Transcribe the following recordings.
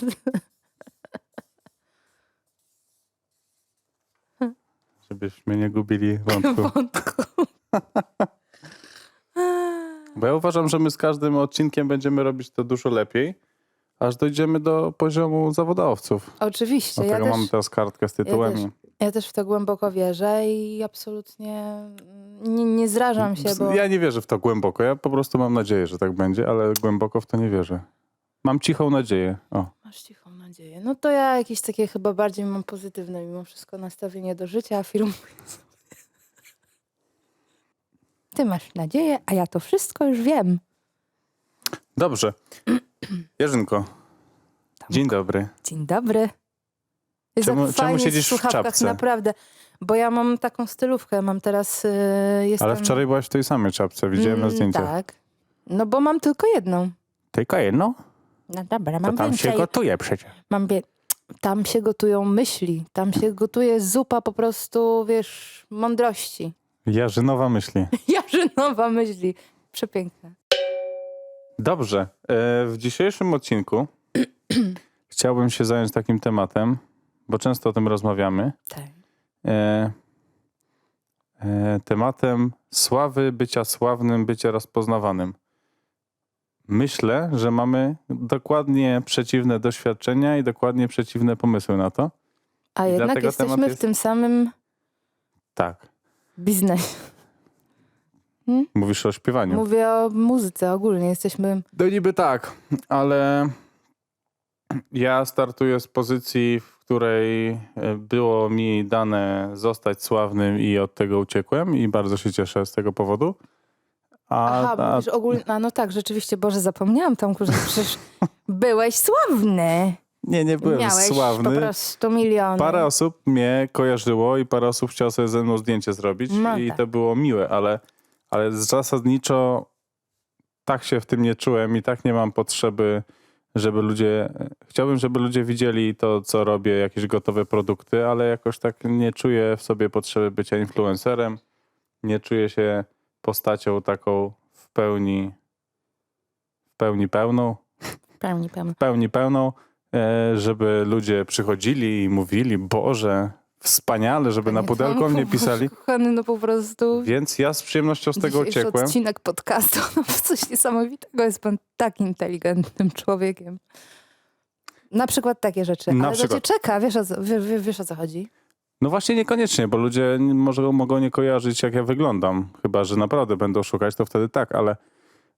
Żebyśmy nie gubili wątku. Wątku. Bo ja uważam, że my z każdym odcinkiem będziemy robić to dużo lepiej, aż dojdziemy do poziomu zawodowców. Oczywiście. Ja Dlatego też, mamy teraz kartkę z tytułami. ja też w to głęboko wierzę i absolutnie nie, nie zrażam się, bo... Ja nie wierzę w to głęboko. Ja po prostu mam nadzieję, że tak będzie, ale głęboko w to nie wierzę. Mam cichą nadzieję. O. Masz cichą nadzieję. No to ja jakieś takie chyba bardziej mam pozytywne mimo wszystko nastawienie do życia, afirmuję sobie. Ty masz nadzieję, a ja to wszystko już wiem. Dobrze. Jerzynko, dzień dobry. Dzień dobry. Jest Czemu- tak czemu fajnie siedzisz w w słuchawkach, czapce? naprawdę. Bo ja mam taką stylówkę, mam teraz... Yy, jestem... Ale wczoraj byłaś w tej samej czapce, widziałem na Mm, zdjęciach. Tak. No bo mam tylko jedną. Tylko jedno? No dobra, To mam tam więcej. się gotuje przecież. Mam wie... Tam się gotują myśli, tam się gotuje zupa po prostu, wiesz, mądrości. Jarzynowa myśli. Jarzynowa myśli. Przepiękne. Dobrze. E, W dzisiejszym odcinku chciałbym się zająć takim tematem, bo często o tym rozmawiamy. Tak. E, e, Tematem sławy, bycia sławnym, bycia rozpoznawanym. Myślę, że mamy dokładnie przeciwne doświadczenia i dokładnie przeciwne pomysły na to. A I jednak jesteśmy w jest- tym samym Tak. biznesie. Mówisz o śpiewaniu. Mówię o muzyce ogólnie. Jesteśmy... No niby tak, ale ja startuję z pozycji, w której e, było mi dane zostać sławnym i od tego uciekłem i bardzo się cieszę z tego powodu. A, Aha, a, mówisz ogólnie... A no tak, rzeczywiście, Boże, zapomniałam Tomku, że przecież byłeś sławny. nie, nie byłem Miałeś po sławny. prostu miliony. Parę osób mnie kojarzyło i parę osób chciało sobie ze mną zdjęcie zrobić No i tak. to było miłe, ale, ale zasadniczo tak się w tym nie czułem i tak nie mam potrzeby, żeby ludzie... Chciałbym, żeby ludzie widzieli to, co robię, jakieś gotowe produkty, ale jakoś tak nie czuję w sobie potrzeby bycia influencerem. Nie czuję się postacią taką w pełni w pełni pełną Pełni, pełni. pełni pełną, e, żeby ludzie przychodzili i mówili, Boże, wspaniale, żeby na pudelku o mnie Tomku, pisali. Kochany, no po prostu... Więc ja z przyjemnością z tego Dzisiejszy uciekłem. odcinek podcastu, no coś niesamowitego. Jest pan tak inteligentnym człowiekiem. Na przykład takie rzeczy. Na Ale przykład. to cię czeka, wiesz o, wiesz, wiesz o co chodzi? No właśnie niekoniecznie, bo ludzie może mogą nie kojarzyć, jak ja wyglądam. Chyba, że naprawdę będą szukać, to wtedy tak, ale,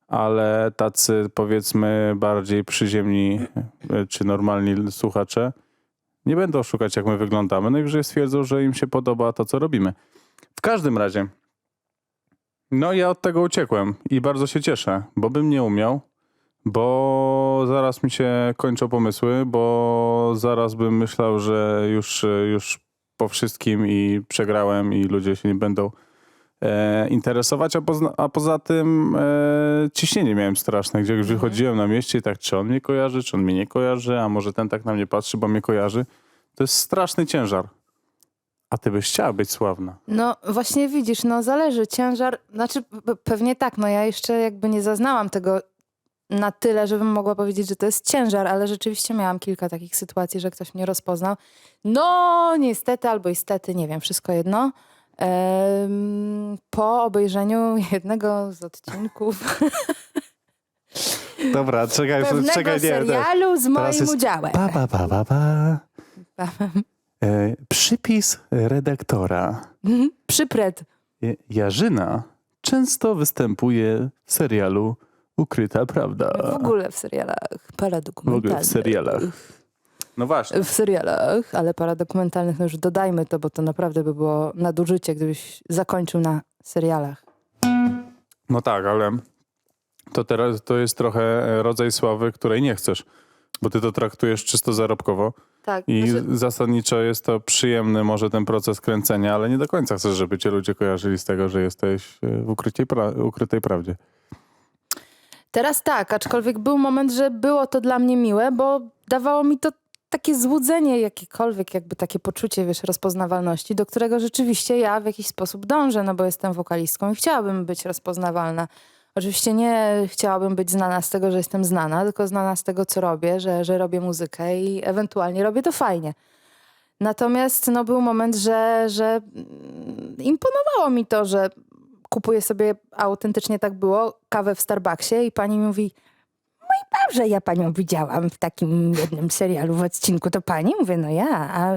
ale tacy powiedzmy bardziej przyziemni e, czy normalni słuchacze nie będą szukać, jak my wyglądamy. Najwyżej stwierdzą, że im się podoba to, co robimy. W każdym razie, no ja od tego uciekłem i bardzo się cieszę, bo bym nie umiał, bo zaraz mi się kończą pomysły, bo zaraz bym myślał, że już, już po wszystkim i przegrałem i ludzie się nie będą e, interesować, a, pozna, a poza tym e, ciśnienie miałem straszne, gdzie już Mhm. wychodziłem na mieście i tak, czy on mnie kojarzy, czy on mnie nie kojarzy, a może ten tak na mnie patrzy, bo mnie kojarzy. To jest straszny ciężar. A ty byś chciała być sławna. No właśnie widzisz, no zależy. Ciężar, znaczy pe- pewnie tak, no ja jeszcze jakby nie zaznałam tego na tyle, żebym mogła powiedzieć, że to jest ciężar, ale rzeczywiście miałam kilka takich sytuacji, że ktoś mnie rozpoznał. No niestety albo istety, nie wiem, wszystko jedno. Em, po obejrzeniu jednego z odcinków Dobra, czekaj, pewnego serialu z moim jest udziałem. Pa, pa, pa, pa, pa. E, przypis redaktora. Przypret. Je- Jarzyna często występuje w serialu Ukryta Prawda. W ogóle w serialach W paradokumentalnych. ogóle w serialach. No właśnie. W serialach, ale paradokumentalnych, no już dodajmy to, bo to naprawdę by było nadużycie, gdybyś zakończył na serialach. No tak, ale to teraz to jest trochę e, rodzaj sławy, której nie chcesz, bo ty to traktujesz czysto zarobkowo Tak. i znaczy, zasadniczo jest to przyjemny może ten proces kręcenia, ale nie do końca chcesz, żeby cię ludzie kojarzyli z tego, że jesteś e, w ukrytej, pra- ukrytej prawdzie. Teraz tak, aczkolwiek był moment, że było to dla mnie miłe, bo dawało mi to takie złudzenie, jakiekolwiek jakby takie poczucie, wiesz, rozpoznawalności, do którego rzeczywiście ja w jakiś sposób dążę, no bo jestem wokalistką i chciałabym być rozpoznawalna. Oczywiście nie chciałabym być znana z tego, że jestem znana, tylko znana z tego, co robię, że, że robię muzykę i ewentualnie robię to fajnie. Natomiast no, był moment, że, że mm, imponowało mi to, że kupuję sobie, autentycznie tak było, kawę w Starbucksie i pani mówi, mój Boże, ja panią widziałam w takim jednym serialu w odcinku, to pani? Mówię, no ja, a,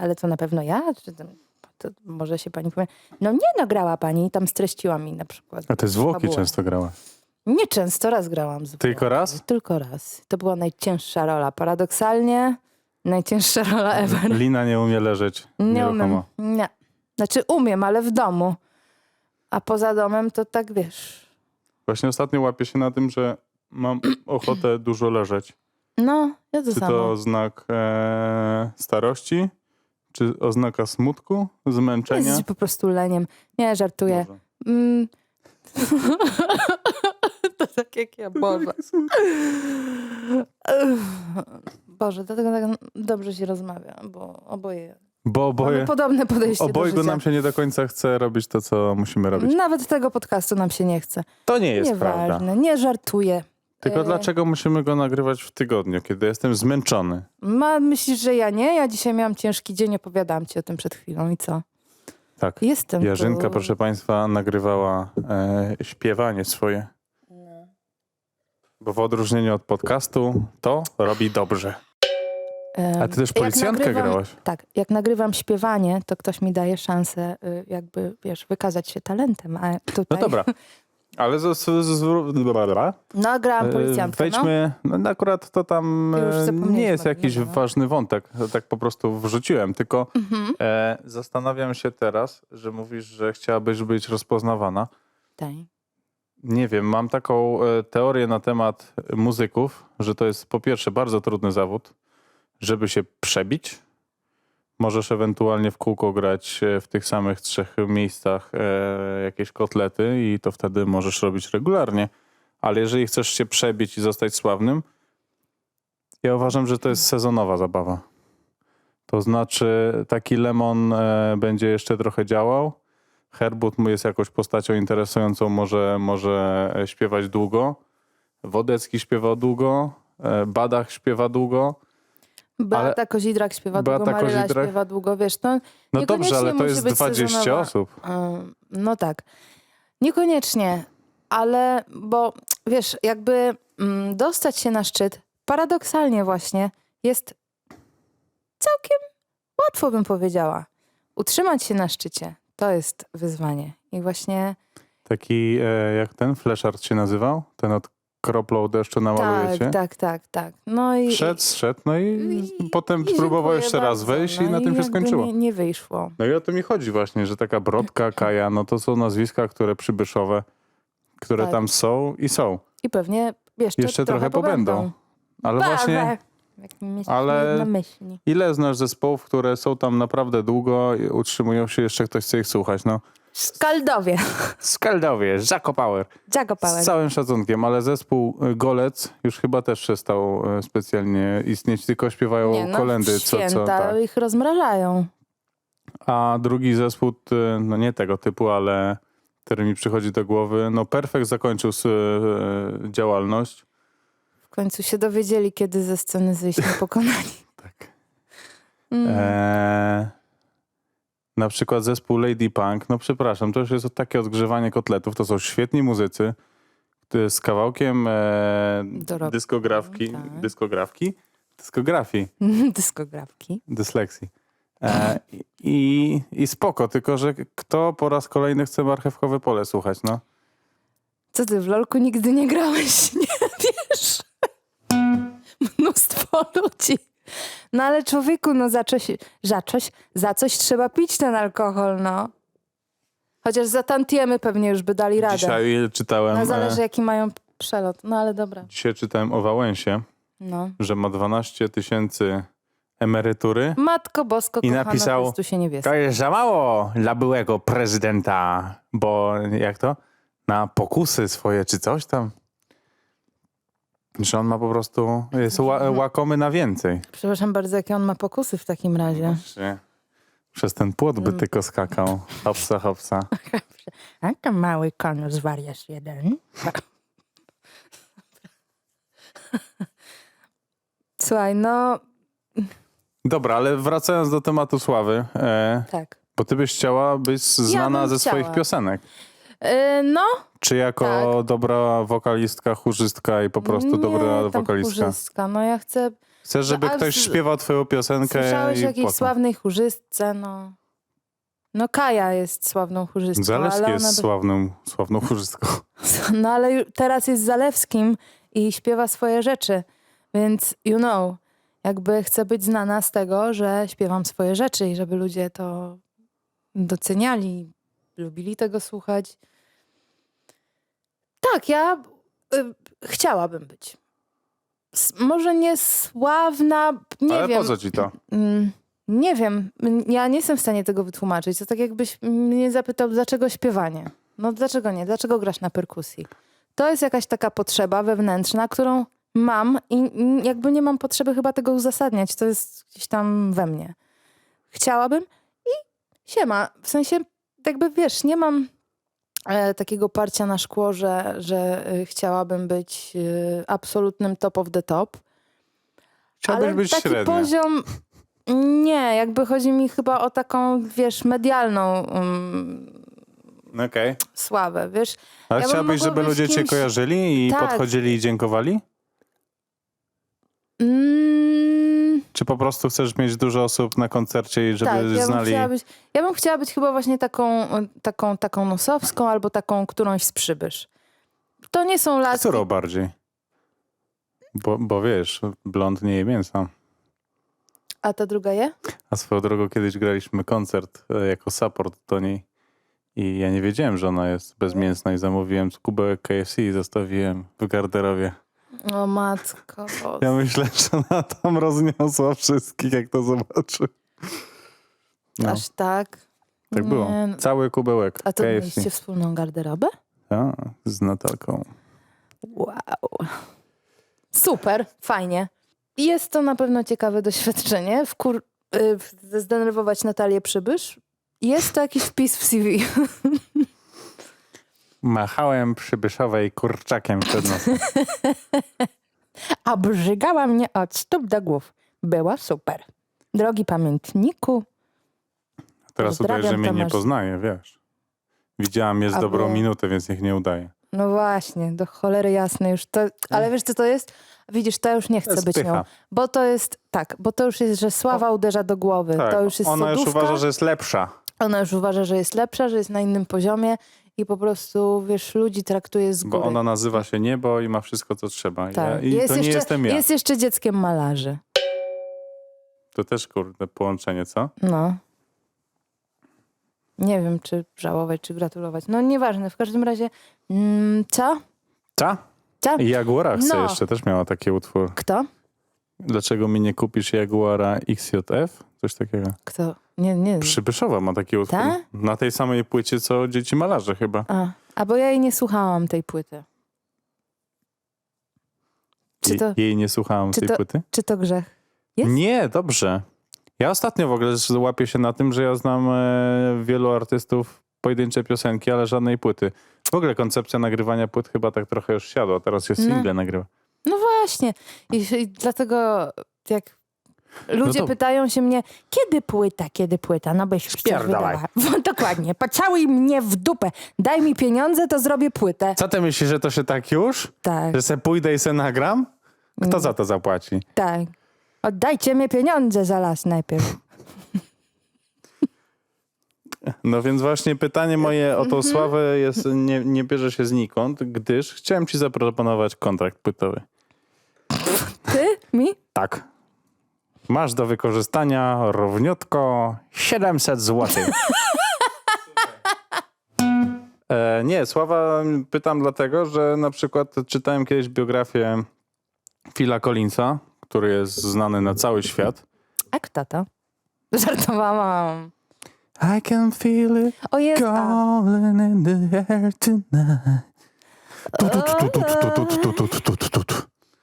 ale to na pewno ja? To może się pani powie, no nie, no grała pani i tam streściła mi na przykład. A ty zwłoki fabułę. często grała. Nie często, raz grałam z Tylko raz? Tylko raz. To była najcięższa rola. Paradoksalnie najcięższa rola ever. Lina nie umie leżeć Nie nieruchomo. umiem. Nie. Znaczy umiem, ale w domu. A poza domem to tak wiesz. Właśnie ostatnio łapię się na tym, że mam ochotę dużo leżeć. No, ja to Czy samo. to znak e, starości? Czy oznaka smutku, zmęczenia? Jesteś po prostu leniem. Nie, żartuję. Boże. Mm. to tak jak ja, Boże. Boże, dlatego tak dobrze się rozmawia, bo oboje Bo mamy oboje, podobne podejście do obojgu życia. nam się nie do końca chce robić to, co musimy robić. Nawet tego podcastu nam się nie chce. To nie jest prawda. Nieważne, nie żartuję. Tylko E, dlaczego musimy go nagrywać w tygodniu, kiedy jestem zmęczony? Ma, myślisz, że ja nie? Ja dzisiaj miałam ciężki dzień, opowiadałam ci o tym przed chwilą i co? Tak. Jestem Jarzynka, tu. proszę Państwa, nagrywała e, śpiewanie swoje. Bo w odróżnieniu od podcastu to robi dobrze. A ty też jak policjantkę nagrywam- grałaś. Tak, jak nagrywam śpiewanie, to ktoś mi daje szansę y, jakby, wiesz, wykazać się talentem, a tutaj... No dobra. Ale z, z, z, dobra. No, grałam E, policjantkę, no. Wejdźmy, no. akurat to tam e, nie jest jakiś dobra. ważny wątek, tak po prostu wrzuciłem, tylko Mhm. e, zastanawiam się teraz, że mówisz, że chciałabyś być rozpoznawana. Tak. Nie wiem, mam taką e, teorię na temat muzyków, że to jest po pierwsze bardzo trudny zawód, żeby się przebić. Możesz ewentualnie w kółko grać e, w tych samych trzech miejscach e, jakieś kotlety i to wtedy możesz robić regularnie. Ale jeżeli chcesz się przebić i zostać sławnym, ja uważam, że to jest sezonowa zabawa. To znaczy taki lemon e, będzie jeszcze trochę działał. Herbut mu jest jakąś postacią interesującą, może, może śpiewać długo. Wodecki śpiewa długo. Badach śpiewa długo. Beata Kozidrak śpiewa Beata długo, Maryla Kozidrak? śpiewa długo, wiesz, to No Niekoniecznie dobrze, ale to jest być 20 sezonowa. osób. No tak. Niekoniecznie, ale bo wiesz, jakby mm, dostać się na szczyt, paradoksalnie właśnie, jest całkiem łatwo bym powiedziała. Utrzymać się na szczycie to jest wyzwanie. I właśnie Taki, e, jak ten fleszard się nazywał? Ten od kroplą deszczu namaluje tak, tak, tak, tak. No i, Wszedł, zszedł, no i, i- potem i spróbował dziękuję jeszcze raz bardzo. wejść no i na tym się jakby skończyło. Nie, nie wyszło. No i o to mi chodzi właśnie, że taka Brodka, Kaja, no to są nazwiska, które przybyszowe, które Tak. tam są i są. I pewnie jeszcze, Jeszcze trochę pobędą. Ale właśnie, ale- na myśli. ile znasz zespołów, które są tam naprawdę długo i utrzymują się, jeszcze ktoś chce ich słuchać, no. Skaldowie. Skaldowie, Jaco Power. Jago Power. Z całym szacunkiem, ale zespół y, Golec już chyba też przestał y, specjalnie istnieć, tylko śpiewają Nie, no, kolendy, co, co tak. ich rozmrażają. A drugi zespół, y, no nie tego typu, ale który mi przychodzi do głowy, no Perfekt zakończył działalność. W końcu się dowiedzieli, kiedy ze sceny zejść niepokonani. Tak. Mm. Eee, na przykład zespół Lady Punk, no przepraszam, to już jest takie odgrzewanie kotletów, to są świetni muzycy z kawałkiem e, dyskografki, tak. dyskografki, dyskografii, Dyskografki. dysleksji. E, i, I spoko, tylko że kto po raz kolejny chce marchewkowe pole słuchać, no? Co ty w lolku nigdy nie grałeś? Nie wiesz? Mnóstwo ludzi. No ale człowieku, no za coś, za coś, za coś trzeba pić ten alkohol, no. Chociaż za tantiemy pewnie już by dali radę. Dzisiaj czytałem, No zależy e, jaki mają przelot. No ale dobra. dzisiaj czytałem o Wałęsie, No. że ma 12 tysięcy emerytury. Matko Bosko, I kochana napisał. To jest za mało dla byłego prezydenta, bo jak to? Na pokusy swoje czy coś tam. Że on ma po prostu, jest ła, łakomy na więcej. Przepraszam bardzo, jakie on ma pokusy w takim razie. Właśnie. Przez ten płot by tylko skakał. Hopsa, hopsa. A to mały konus warias jeden. Słuchaj, no Dobra, ale wracając do tematu sławy, e, tak. bo ty byś chciała być znana bym ze swoich chciała. piosenek. Yy, no, Czy jako Tak. dobra wokalistka, chórzystka i po prostu nie, dobra wokalistka? chórzystka. No ja chcę... Chcesz, żeby A ktoś śpiewał twoją piosenkę Słyszałeś i o jakiejś sławnej chórzystce, no... No Kaja jest sławną chórzystką, Zalewski ale jest do- sławną, sławną chórzystką. No ale teraz jest Zalewskim i śpiewa swoje rzeczy, więc you know, jakby chcę być znana z tego, że śpiewam swoje rzeczy i żeby ludzie to doceniali, lubili tego słuchać. Tak, ja y, chciałabym być. S- może nie sławna, nie ale wiem. po co ci to? Mm, Nie wiem, ja nie jestem w stanie tego wytłumaczyć. To tak jakbyś mnie zapytał, dlaczego śpiewanie? No dlaczego nie? Dlaczego grasz na perkusji? To jest jakaś taka potrzeba wewnętrzna, którą mam i jakby nie mam potrzeby chyba tego uzasadniać. To jest gdzieś tam we mnie. Chciałabym i siema. W sensie jakby wiesz, nie mam takiego parcia na szkło, że, że e, chciałabym być e, absolutnym top of the top. Chciałbyś Ale być taki średnia. poziom. Nie, jakby chodzi mi chyba o taką, wiesz, medialną um, Okej. sławę, wiesz. Ale Ja chciałabyś, żeby ludzie cię kimś- kojarzyli i Tak. podchodzili i dziękowali? Mm, Czy po prostu chcesz mieć dużo osób na koncercie i żeby tak, ja znali... być, ja bym chciała być chyba właśnie taką, taką, taką nosowską albo taką którąś z przybysz. To nie są laski. Którą bardziej? Bo, bo wiesz, blond nie je mięsa. A ta druga je? A swoją drogą kiedyś graliśmy koncert e, jako support do niej i ja nie wiedziałem, że ona jest bezmięsna i zamówiłem kubełek KFC i zostawiłem w garderobie. O matko. Ja myślę, że ona tam rozniosła wszystkich, jak to zobaczy. No, Aż tak. tak było. Nie, no. Cały kubełek A to KFC. mieliście wspólną garderobę? A, z Natalką. Wow. Super, fajnie. Jest to na pewno ciekawe doświadczenie. Wkur... y, zdenerwować Natalię Przybysz. Jest to jakiś wpis w CV. Machałem przybyszowej kurczakiem przed nosem. Obrzygała mnie od stóp do głów. Było super. Drogi pamiętniku. Teraz udaje, że mnie nie poznaje, wiesz. Widziałam je z dobrą minutę, więc niech nie udaje. No właśnie, do cholery jasne już to. Ale wiesz co to jest? Widzisz, to już nie chcę być pycha. nią. Bo to jest, tak, bo to już jest, że sława uderza do głowy. Tak, To już jest ona już sodówka. uważa, że jest lepsza. Ona już uważa, że jest lepsza, że jest na innym poziomie i po prostu, wiesz, ludzi traktuje z góry. Bo ona nazywa się Niebo i ma wszystko, co trzeba. I, ja, tak. i jest to jeszcze, nie jestem ja. Jest jeszcze dzieckiem malarzy. To też kurde połączenie, co? No. Nie wiem, czy żałować, czy gratulować. No nieważne, w każdym razie. Mm, co? Ta? Co? I Jaguara chce No. jeszcze, też miała taki utwór. Kto? Dlaczego mi nie kupisz Jaguara XJF? Coś takiego. Kto? Nie, nie. Przybyszowa ma taki utwór. Ta? Na tej samej płycie, co Dzieci Malarze chyba. A, a bo ja jej nie słuchałam tej płyty. Czy to, Jej nie słuchałam czy tej to- płyty? czy to grzech? Jest? Nie, dobrze. Ja ostatnio w ogóle łapię się na tym, że ja znam e, wielu artystów pojedyncze piosenki, ale żadnej płyty. W ogóle koncepcja nagrywania płyt chyba tak trochę już siadła. Teraz się No. single nagrywa. No właśnie. I, i dlatego jak ludzie to- pytają się mnie, Kiedy płyta, kiedy płyta? No byś wydała. Dokładnie. Pocałuj mnie w dupę. daj mi pieniądze, to zrobię płytę. Co ty myślisz, że to się tak już? Tak, Że se pójdę i se nagram? Kto Mm. za to zapłaci? tak. Oddajcie mi pieniądze za las najpierw. No więc właśnie pytanie moje o Mhm. tą sławę jest, nie, nie bierze się znikąd, gdyż chciałem ci zaproponować kontrakt płytowy. Ty? Mi? Tak. Masz do wykorzystania równiutko 700 zł. e, nie, Sława pytam dlatego, że na przykład czytałem kiedyś biografię Phila Collinsa, który jest znany na cały świat. A kto to? Żartowałam. I can feel it O jest. Calling in the air tonight. Tu, tu, tu, tu, tu, tu, tu, tu, tu, tu, tu, tu, tu.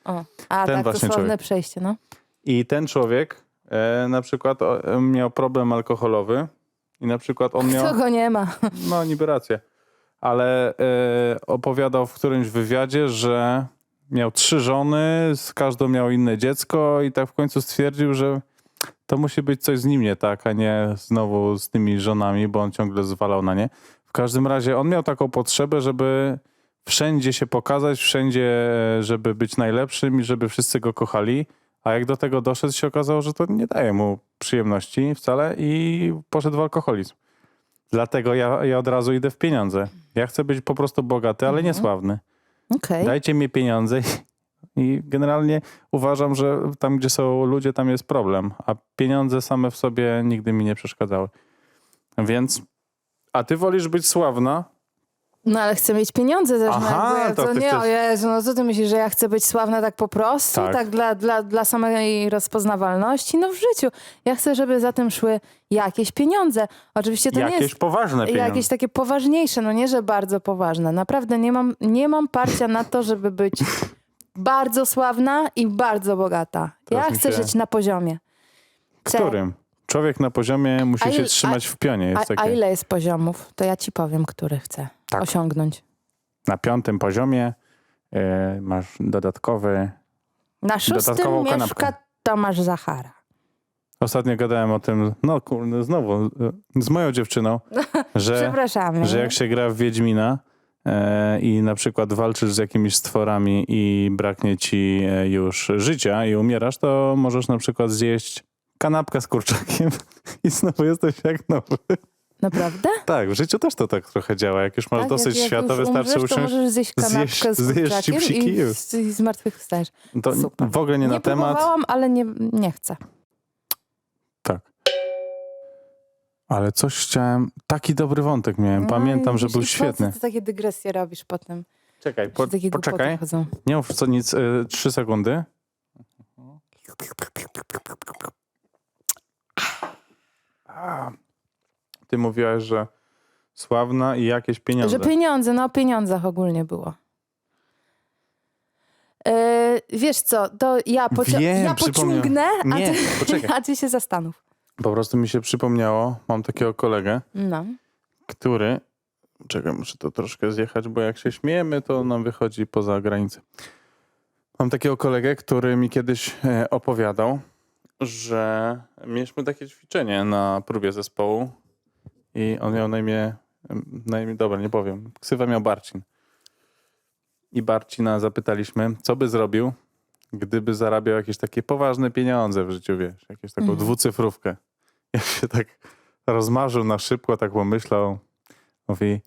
o. A Ten tak, to właśnie człowiek. przejście, no. I ten człowiek e, na przykład o, miał problem alkoholowy i na przykład on miał... Kto go nie ma? No, niby rację. ale e, opowiadał w którymś wywiadzie, że miał trzy żony, z każdą miał inne dziecko i tak w końcu stwierdził, że to musi być coś z nim nie tak, a nie znowu z tymi żonami, bo on ciągle zwalał na nie. W każdym razie on miał taką potrzebę, żeby wszędzie się pokazać, wszędzie, żeby być najlepszym i żeby wszyscy go kochali. A jak do tego doszedł, się okazało, że to nie daje mu przyjemności wcale i poszedł w alkoholizm. Dlatego ja, ja od razu idę w pieniądze. Ja chcę być po prostu bogaty, ale nie sławny. Okej. Dajcie mi pieniądze i generalnie uważam, że tam, gdzie są ludzie, tam jest problem, a pieniądze same w sobie nigdy mi nie przeszkadzały. Więc, a ty wolisz być sławna? No ale chcę mieć pieniądze też. Aha, no, jakby, to nie, chcesz- o Jezu, no co ty myślisz, że ja chcę być sławna tak po prostu? Tak. Tak, dla, dla, dla samej rozpoznawalności? No w życiu. Ja chcę, żeby za tym szły jakieś pieniądze. Oczywiście to nie Jakieś jest poważne pieniądze. jakieś takie poważniejsze, no nie, że bardzo poważne. Naprawdę nie mam, nie mam parcia na to, żeby być bardzo sławna i bardzo bogata. Teraz ja chcę się- żyć na poziomie. Chcę. Którym? Człowiek na poziomie musi A się trzymać w pionie. Jest A, a ile jest poziomów? To ja ci powiem, który chcę Tak. osiągnąć. Na piątym poziomie e, masz dodatkowy. Na szóstym mieszka kanapkę. Tomasz Zachara. Ostatnio gadałem o tym, no kurde, znowu, z moją dziewczyną, że, że jak się gra w Wiedźmina e, i na przykład walczysz z jakimiś stworami i braknie ci e, już życia i umierasz, to możesz na przykład zjeść kanapkę z kurczakiem i znowu jesteś jak nowy. Naprawdę? Tak, w życiu też to tak trochę działa. Jak już masz Tak? dosyć jak, świata, jak już wystarczy umrzesz, to usiąść. możesz zjeść kanapkę zjeść- z zjeść i, i i zmartwychwstajesz. To Super. w ogóle nie, Nie na temat. próbowałam, ale nie, nie chcę. Tak. Ale coś chciałem. Taki dobry wątek miałem. Pamiętam, No że był świetny. Ty takie dygresje robisz potem. Czekaj, po, poczekaj. Nie mów co nic, y, trzy sekundy. A, Ty mówiłaś, że sławna i jakieś pieniądze. Że pieniądze, no o pieniądzach ogólnie było. E, wiesz co, to ja, Wiem, ja pociągnę, a Nie, ty, poczekaj. a ty się zastanów. Po prostu mi się przypomniało, mam takiego kolegę, No. który. Czekaj, muszę to troszkę zjechać, bo jak się śmiejemy, to nam wychodzi poza granicę. Mam takiego kolegę, który mi kiedyś e, opowiadał, że mieliśmy takie ćwiczenie na próbie zespołu i on miał na imię, na imię dobra, nie powiem, ksywa miał Barcin. I Barcina zapytaliśmy, co by zrobił, gdyby zarabiał jakieś takie poważne pieniądze w życiu, wiesz, jakąś taką Mhm. dwucyfrówkę. Jak się tak rozmarzył na szybko, tak pomyślał, mówi,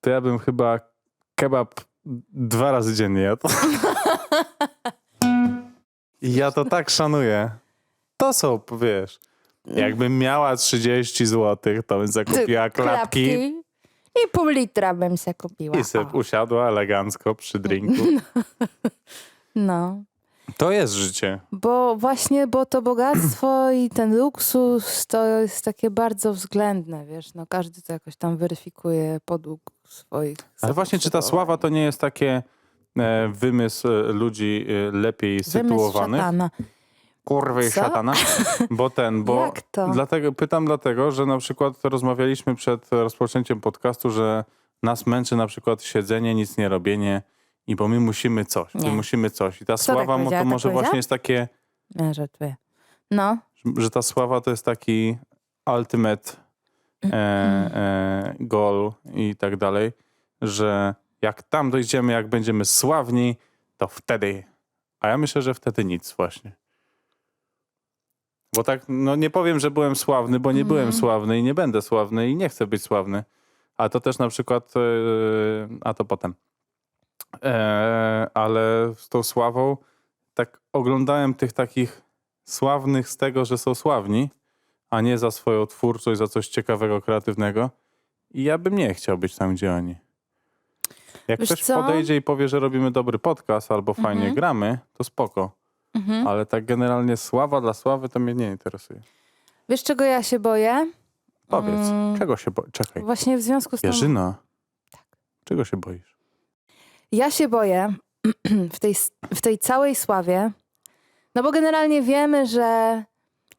to ja bym chyba kebab dwa razy dziennie jadł. I ja to tak szanuję. To są, wiesz, jakbym miała 30 zł, to bym zakupiła klapki I pół litra bym se kupiła. i O. usiadła elegancko przy drinku. No. To jest życie. Bo właśnie, bo to bogactwo i ten luksus to jest takie bardzo względne, wiesz, no każdy to jakoś tam weryfikuje podług swoich Ale właśnie, czy ta sława to nie jest takie e, wymysł e, ludzi e, lepiej Wymysł sytuowanych? szatana. Kurwy i Co? szatana. Bo ten, bo Jak to? dlatego pytam dlatego, że na przykład rozmawialiśmy przed rozpoczęciem podcastu, że nas męczy na przykład siedzenie, nic nie robienie i bo my musimy coś, my Nie. musimy coś. I ta tak sława mo- to? Tak może powiedziała? właśnie jest takie, Ja żartuję. No, że ta sława to jest taki ultimate e, e, goal i tak dalej, że jak tam dojdziemy, jak będziemy sławni, to wtedy. A ja myślę, że wtedy nic właśnie. Bo tak, no nie powiem, że byłem sławny, bo nie byłem sławny i nie będę sławny i nie chcę być sławny. A to też na przykład, e, a to potem. E, ale z tą sławą, tak oglądałem tych takich sławnych z tego, że są sławni, a nie za swoją twórczość, za coś ciekawego, kreatywnego. I ja bym nie chciał być tam, gdzie oni. Jak Wiesz ktoś co? podejdzie i powie, że robimy dobry podcast albo fajnie Mhm. gramy, to spoko. Mhm. Ale tak generalnie sława dla sławy to mnie nie interesuje. wiesz czego ja się boję? Powiedz, Mm. czego się boisz? Czekaj. Właśnie w związku z tym... Jarzyna. Czego się boisz? Ja się boję w tej, w tej całej sławie, no bo generalnie wiemy, że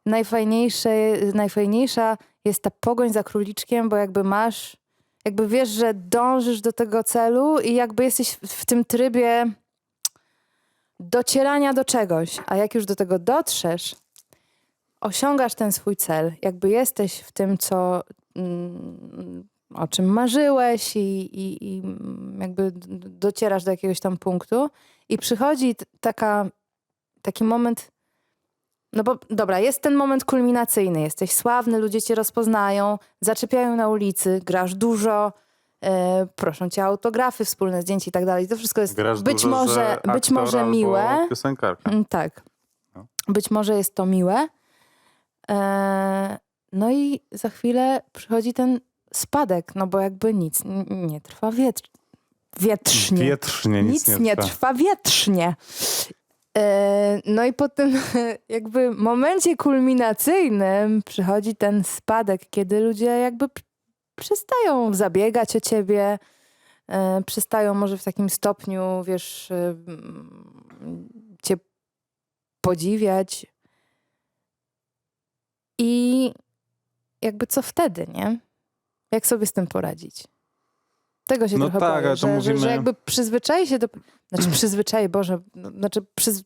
najfajniejsze, najfajniejsza jest ta pogoń za króliczkiem, bo jakby masz jakby wiesz, że dążysz do tego celu i jakby jesteś w- w tym trybie docierania do czegoś, a jak już do tego dotrzesz, osiągasz ten swój cel, jakby jesteś w tym, co mm, o czym marzyłeś i, i, i jakby docierasz do jakiegoś tam punktu i przychodzi taka, taki moment, no bo dobra, jest ten moment kulminacyjny, jesteś sławny, ludzie cię rozpoznają, zaczepiają na ulicy, grasz dużo, e, proszą cię o autografy, wspólne zdjęcie i tak dalej. To wszystko jest Grasz być dużo, może, że być może miłe. piosenkarka. Mm, Tak. No. Być może jest to miłe. E, no i za chwilę przychodzi ten spadek, no bo jakby nic nie trwa wietr- wietrznie. Wietrznie nic, nic nie trwa wietrznie. E, no i po tym jakby momencie kulminacyjnym przychodzi ten spadek, kiedy ludzie jakby przestają zabiegać o ciebie, e, przestają może w takim stopniu, wiesz, e, mm, cię podziwiać. I jakby co wtedy, nie? Jak sobie z tym poradzić? Tego się No trochę tak, boję, że, że, że mówimy- jakby przyzwyczai się do... Znaczy przyzwyczai, Boże, no, znaczy przyz...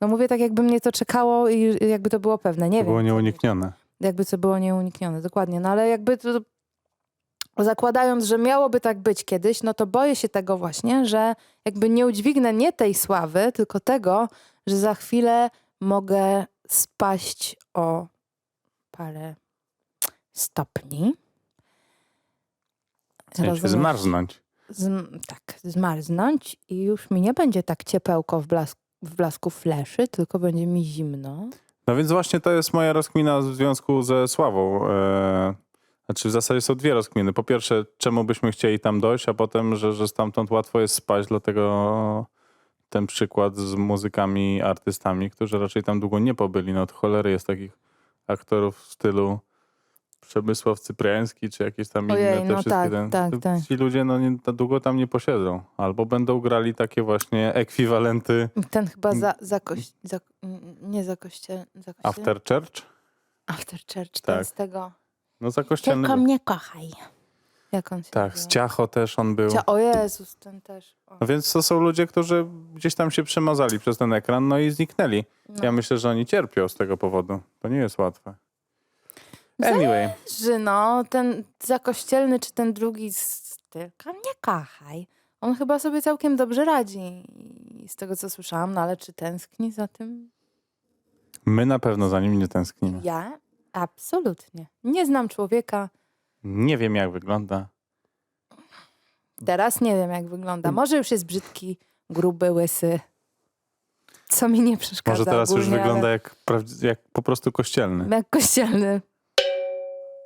No mówię tak, jakby mnie to czekało i jakby to było pewne. Nie To wiem. było nieuniknione. Jakby to było nieuniknione, dokładnie. No ale jakby to... Zakładając, że miałoby tak być kiedyś, no to boję się tego właśnie, że jakby nie udźwignę nie tej sławy, tylko tego, że za chwilę mogę spaść o parę stopni. Zmarznąć. Zm- tak, zmarznąć i już mi nie będzie tak ciepełko w, blask- w blasku fleszy, tylko będzie mi zimno. No więc właśnie to jest moja rozkmina w związku ze Sławą. E, znaczy w zasadzie są dwie rozkminy. Po pierwsze, czemu byśmy chcieli tam dojść, a potem, że, że stamtąd łatwo jest spaść, dlatego ten przykład z muzykami, artystami, którzy raczej tam długo nie pobyli. No cholery jest takich aktorów w stylu Przemysław Cypriański, czy jakieś tam Ojej, inne. Te no wszystkie tak, ten, tak, tak. Ci ludzie no, nie, długo tam nie posiedzą. Albo będą grali takie właśnie ekwiwalenty Ten chyba za, za, koś, za nie za kościel, za kościel. after church. After church, Tak. ten z tego. No za kościelny. Tylko mnie kochaj. Jak on się Tak, z nazywa? Ciacho też on był. Cia- o Jezus, ten też. O. No więc to są ludzie, którzy gdzieś tam się przemazali przez ten ekran, no i zniknęli. No. Ja myślę, że oni cierpią z tego powodu. To nie jest łatwe. Anyway, Że no, ten zakościelny czy ten drugi z tylko mnie kochaj. On chyba sobie całkiem dobrze radzi. I z tego co słyszałam, no ale czy tęskni za tym? my na pewno za nim nie tęsknimy. Ja? Absolutnie. Nie znam człowieka. Nie wiem, jak wygląda. Teraz nie wiem, jak wygląda. Może już jest brzydki, gruby, łysy. Co mi nie przeszkadza Może teraz już ogólnie, wygląda ale jak, prawdzi- jak po prostu kościelny. Jak kościelny.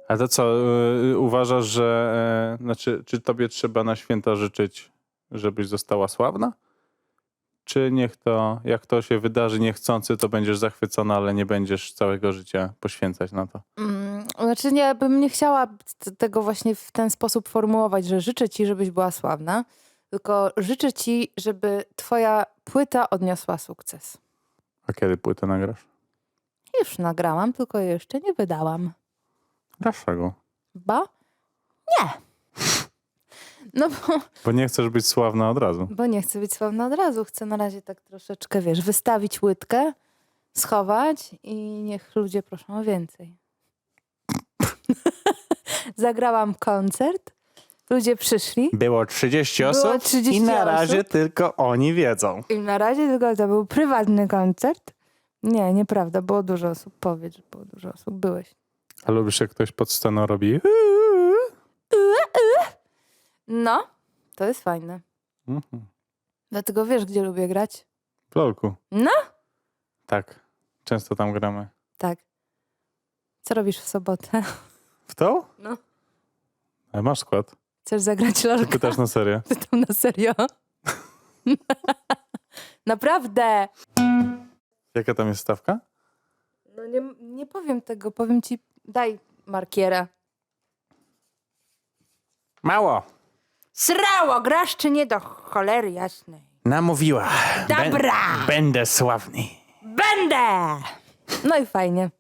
A to co, yy, uważasz, że... Yy, znaczy, czy tobie trzeba na święta życzyć, żebyś została sławna? Czy niech to, jak to się wydarzy niechcący, to będziesz zachwycona, ale nie będziesz całego życia poświęcać na to? Mm, Znaczy nie, bym nie chciała tego właśnie w ten sposób formułować, że życzę ci, żebyś była sławna, tylko życzę ci, żeby twoja płyta odniosła sukces. A kiedy płytę nagrasz? Już nagrałam, tylko jeszcze nie wydałam. Dlaczego? Ba? Nie. No bo, Bo nie chcesz być sławna od razu. bo nie chcę być sławna od razu. Chcę na razie tak troszeczkę, wiesz, wystawić łydkę, schować i niech ludzie proszą o więcej. Zagrałam koncert, ludzie przyszli. Było 30 Było osób 30 i na razie osób. tylko oni wiedzą. I na razie tylko to był prywatny koncert. Nie, nieprawda, było dużo osób. Powiedz, że było dużo osób. Byłeś. A lubisz, jak ktoś pod sceną robi? No, to jest fajne. Mhm. Dlatego wiesz, gdzie lubię grać? W lolku. No. Tak, często tam gramy. Tak. Co robisz w sobotę? W to? No. Ale masz skład. Chcesz zagrać Czy lalkę? pytasz na serio? Pytam na serio. Naprawdę. Jaka tam jest stawka? No nie, nie powiem tego. Powiem ci, daj markiera. Mało. Srało, grasz czy nie do cholery jasnej? Namówiła. Dobra. będę sławny. Będę! No i fajnie.